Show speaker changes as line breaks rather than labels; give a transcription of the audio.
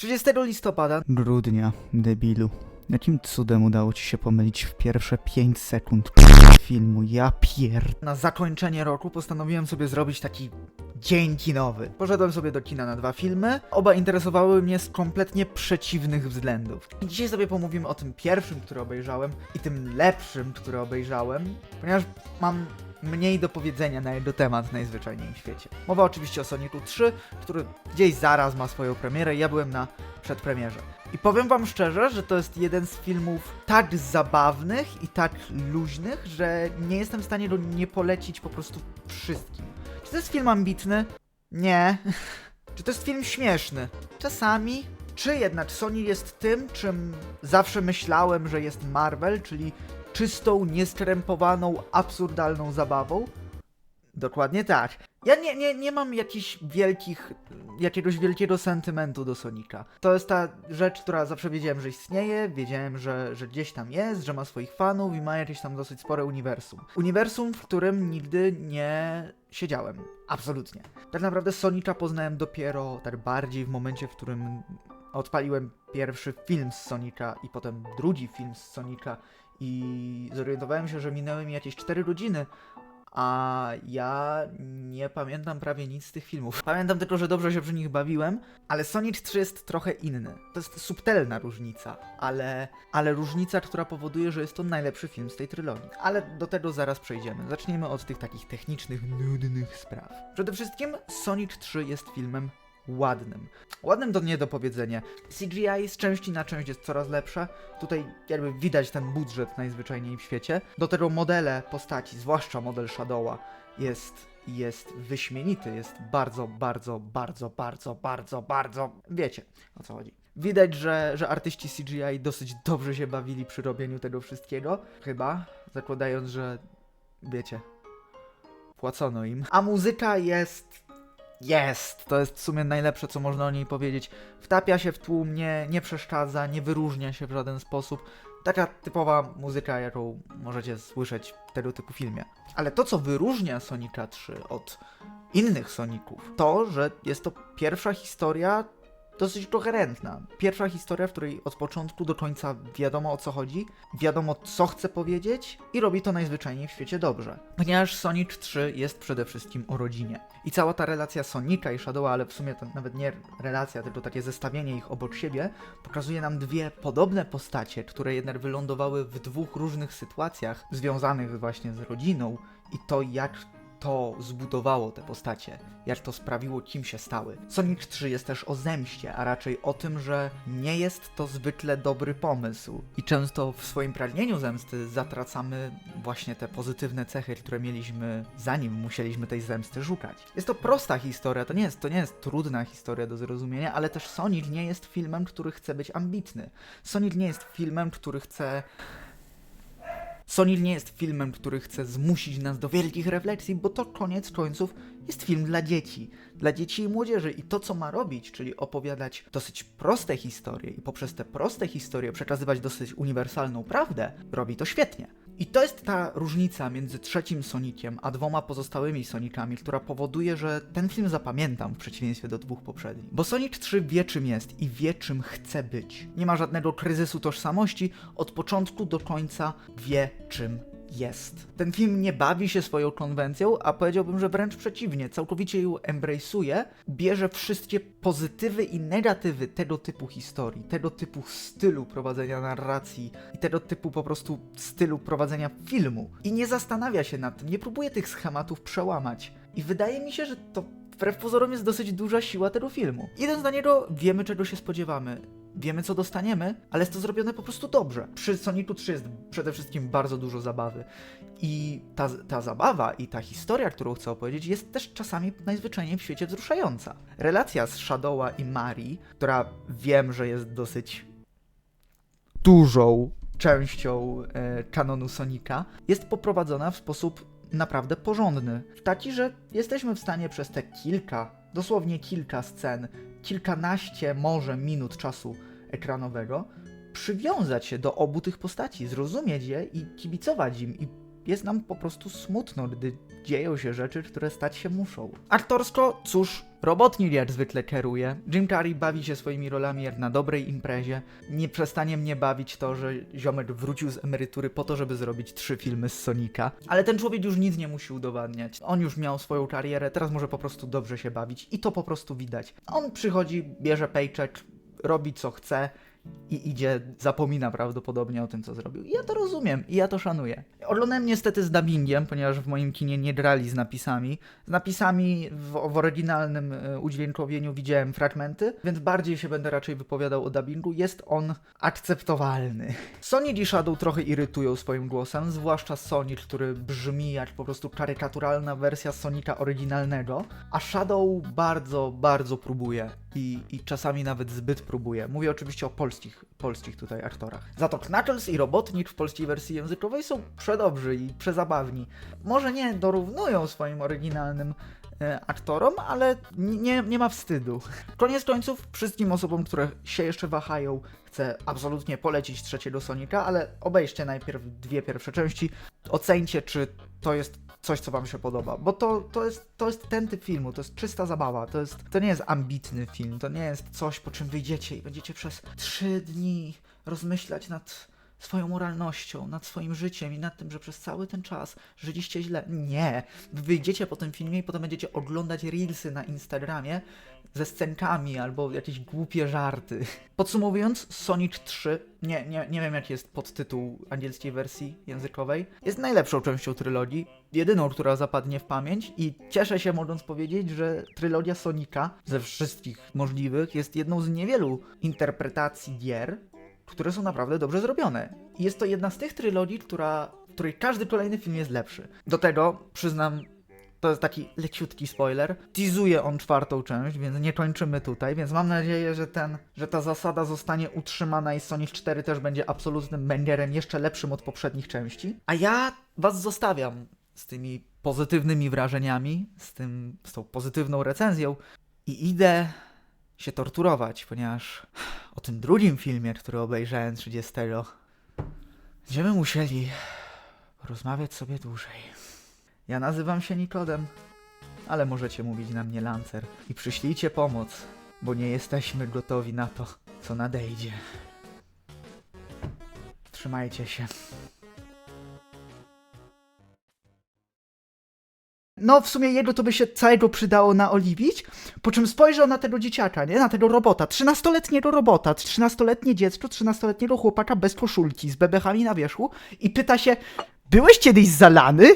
30 listopada
Grudnia, debilu. Jakim cudem udało ci się pomylić w pierwsze 5 sekund filmu? Ja pier...
na zakończenie roku postanowiłem sobie zrobić taki dzień kinowy. Poszedłem sobie do kina na dwa filmy. Oba interesowały mnie z kompletnie przeciwnych względów. I dzisiaj sobie pomówimy o tym pierwszym, który obejrzałem i tym lepszym, który obejrzałem, ponieważ mam mniej do powiedzenia na jego temat najzwyczajniej w świecie. Mowa oczywiście o Sonicu 3, który gdzieś zaraz ma swoją premierę. Ja byłem na przedpremierze. I powiem wam szczerze, że to jest jeden z filmów tak zabawnych i tak luźnych, że nie jestem w stanie go nie polecić po prostu wszystkim. Czy to jest film ambitny? Nie. Czy to jest film śmieszny? Czasami. Czy jednak Sony jest tym, czym zawsze myślałem, że jest Marvel, czyli czystą, nieskrępowaną, absurdalną zabawą? Dokładnie tak. Ja nie, nie, nie mam jakichś wielkich, jakiegoś wielkiego sentymentu do Sonika. To jest ta rzecz, która zawsze wiedziałem, że istnieje, wiedziałem, że, że gdzieś tam jest, że ma swoich fanów i ma jakieś tam dosyć spore uniwersum. Uniwersum, w którym nigdy nie siedziałem. Absolutnie. Tak naprawdę Sonika poznałem dopiero tak bardziej w momencie, w którym odpaliłem pierwszy film z Sonika i potem drugi film z Sonika i zorientowałem się, że minęły mi jakieś 4 godziny, a ja nie pamiętam prawie nic z tych filmów. Pamiętam tylko, że dobrze się przy nich bawiłem, ale Sonic 3 jest trochę inny. To jest subtelna różnica, ale, ale różnica, która powoduje, że jest to najlepszy film z tej trylogii. Ale do tego zaraz przejdziemy. Zacznijmy od tych takich technicznych, nudnych spraw. Przede wszystkim Sonic 3 jest filmem ładnym. Ładnym to nie do powiedzenia. CGI z części na część jest coraz lepsze. Tutaj jakby widać ten budżet najzwyczajniej w świecie. Do tego modele postaci, zwłaszcza model Shadowa, jest, jest wyśmienity. Jest bardzo, bardzo, bardzo, bardzo, bardzo, bardzo... Wiecie o co chodzi. Widać, że, że artyści CGI dosyć dobrze się bawili przy robieniu tego wszystkiego. Chyba, zakładając, że wiecie, płacono im. A muzyka jest jest! To jest w sumie najlepsze, co można o niej powiedzieć. Wtapia się w tłum, nie, nie przeszkadza, nie wyróżnia się w żaden sposób. Taka typowa muzyka, jaką możecie słyszeć w tego typu filmie. Ale to, co wyróżnia Sonika 3 od innych Soników, to, że jest to pierwsza historia dosyć koherentna. Pierwsza historia, w której od początku do końca wiadomo o co chodzi, wiadomo co chce powiedzieć i robi to najzwyczajniej w świecie dobrze. Ponieważ Sonic 3 jest przede wszystkim o rodzinie. I cała ta relacja Sonika i Shadowa, ale w sumie to nawet nie relacja, tylko takie zestawienie ich obok siebie, pokazuje nam dwie podobne postacie, które jednak wylądowały w dwóch różnych sytuacjach związanych właśnie z rodziną i to jak to zbudowało te postacie, jak to sprawiło, kim się stały. Sonic 3 jest też o zemście, a raczej o tym, że nie jest to zwykle dobry pomysł i często w swoim pragnieniu zemsty zatracamy właśnie te pozytywne cechy, które mieliśmy zanim musieliśmy tej zemsty szukać. Jest to prosta historia, to nie jest, to nie jest trudna historia do zrozumienia, ale też Sonic nie jest filmem, który chce być ambitny. Sonic nie jest filmem, który chce Sonic nie jest filmem, który chce zmusić nas do wielkich refleksji, bo to koniec końców jest film dla dzieci, dla dzieci i młodzieży. I to, co ma robić, czyli opowiadać dosyć proste historie i poprzez te proste historie przekazywać dosyć uniwersalną prawdę, robi to świetnie. I to jest ta różnica między trzecim Sonikiem a dwoma pozostałymi Sonikami, która powoduje, że ten film zapamiętam w przeciwieństwie do dwóch poprzednich. Bo Sonic 3 wie czym jest i wie czym chce być. Nie ma żadnego kryzysu tożsamości, od początku do końca wie czym jest. Ten film nie bawi się swoją konwencją, a powiedziałbym, że wręcz przeciwnie, całkowicie ją embrace'uje, bierze wszystkie pozytywy i negatywy tego typu historii, tego typu stylu prowadzenia narracji i tego typu po prostu stylu prowadzenia filmu i nie zastanawia się nad tym, nie próbuje tych schematów przełamać. I wydaje mi się, że to wbrew pozorom jest dosyć duża siła tego filmu. Idąc na niego, wiemy czego się spodziewamy. Wiemy, co dostaniemy, ale jest to zrobione po prostu dobrze. Przy Sonicu 3 jest przede wszystkim bardzo dużo zabawy. I ta, ta zabawa i ta historia, którą chcę opowiedzieć, jest też czasami najzwyczajniej w świecie wzruszająca. Relacja z Shadowa i Marii, która wiem, że jest dosyć dużą częścią e, kanonu Sonika, jest poprowadzona w sposób naprawdę porządny. Taki, że jesteśmy w stanie przez te kilka, dosłownie kilka scen, kilkanaście może minut czasu ekranowego, przywiązać się do obu tych postaci, zrozumieć je i kibicować im. I jest nam po prostu smutno, gdy dzieją się rzeczy, które stać się muszą. Aktorsko, cóż, Robotnik jak zwykle kieruje. Jim Carrey bawi się swoimi rolami jak na dobrej imprezie. Nie przestanie mnie bawić to, że ziomek wrócił z emerytury po to, żeby zrobić trzy filmy z Sonika. Ale ten człowiek już nic nie musi udowadniać. On już miał swoją karierę, teraz może po prostu dobrze się bawić i to po prostu widać. On przychodzi, bierze paycheck, robi co chce i idzie, zapomina prawdopodobnie o tym, co zrobił. I ja to rozumiem i ja to szanuję. Oglądałem niestety z dubbingiem, ponieważ w moim kinie nie grali z napisami. Z napisami w, w oryginalnym e, udźwiękowieniu widziałem fragmenty, więc bardziej się będę raczej wypowiadał o dubbingu. Jest on akceptowalny. Sonic i Shadow trochę irytują swoim głosem, zwłaszcza Sonic, który brzmi jak po prostu karykaturalna wersja Sonika oryginalnego, a Shadow bardzo, bardzo próbuje i, i czasami nawet zbyt próbuje. Mówię oczywiście o polskich, polskich tutaj aktorach. Za to Knuckles i Robotnik w polskiej wersji językowej są przedobrzy i przezabawni. Może nie dorównują swoim oryginalnym e, aktorom, ale nie, nie ma wstydu. Koniec końców, wszystkim osobom, które się jeszcze wahają, chcę absolutnie polecić trzeciego Sonika, ale obejrzcie najpierw dwie pierwsze części, ocencie, czy to jest coś, co wam się podoba, bo to, to, jest, to jest ten typ filmu, to jest czysta zabawa, to, jest, to nie jest ambitny film, to nie jest coś, po czym wyjdziecie i będziecie przez trzy dni rozmyślać nad swoją moralnością, nad swoim życiem i nad tym, że przez cały ten czas żyliście źle. Nie. Wy Wyjdziecie po tym filmie i potem będziecie oglądać reelsy na Instagramie ze scenkami albo jakieś głupie żarty. Podsumowując, Sonic 3, nie, nie, nie wiem jaki jest podtytuł angielskiej wersji językowej, jest najlepszą częścią trylogii, jedyną, która zapadnie w pamięć i cieszę się mogąc powiedzieć, że trylogia Sonika ze wszystkich możliwych jest jedną z niewielu interpretacji gier, które są naprawdę dobrze zrobione. I jest to jedna z tych trylogii, która, w której każdy kolejny film jest lepszy. Do tego, przyznam, to jest taki leciutki spoiler, teasuje on czwartą część, więc nie kończymy tutaj, więc mam nadzieję, że ten, że ta zasada zostanie utrzymana i Sonic 4 też będzie absolutnym bangerem jeszcze lepszym od poprzednich części. A ja was zostawiam z tymi pozytywnymi wrażeniami, z, tym, z tą pozytywną recenzją i idę się torturować, ponieważ o tym drugim filmie, który obejrzałem 30, będziemy musieli rozmawiać sobie dłużej. Ja nazywam się Nikodem, ale możecie mówić na mnie Lancer i przyślijcie pomoc, bo nie jesteśmy gotowi na to, co nadejdzie. Trzymajcie się. No, w sumie jego to by się całego przydało naoliwić, po czym spojrzał na tego dzieciaka, nie? Na tego robota, 13-letniego robota, 13-letnie dziecko, 13-letniego chłopaka bez koszulki, z bebechami na wierzchu i pyta się, byłeś kiedyś zalany?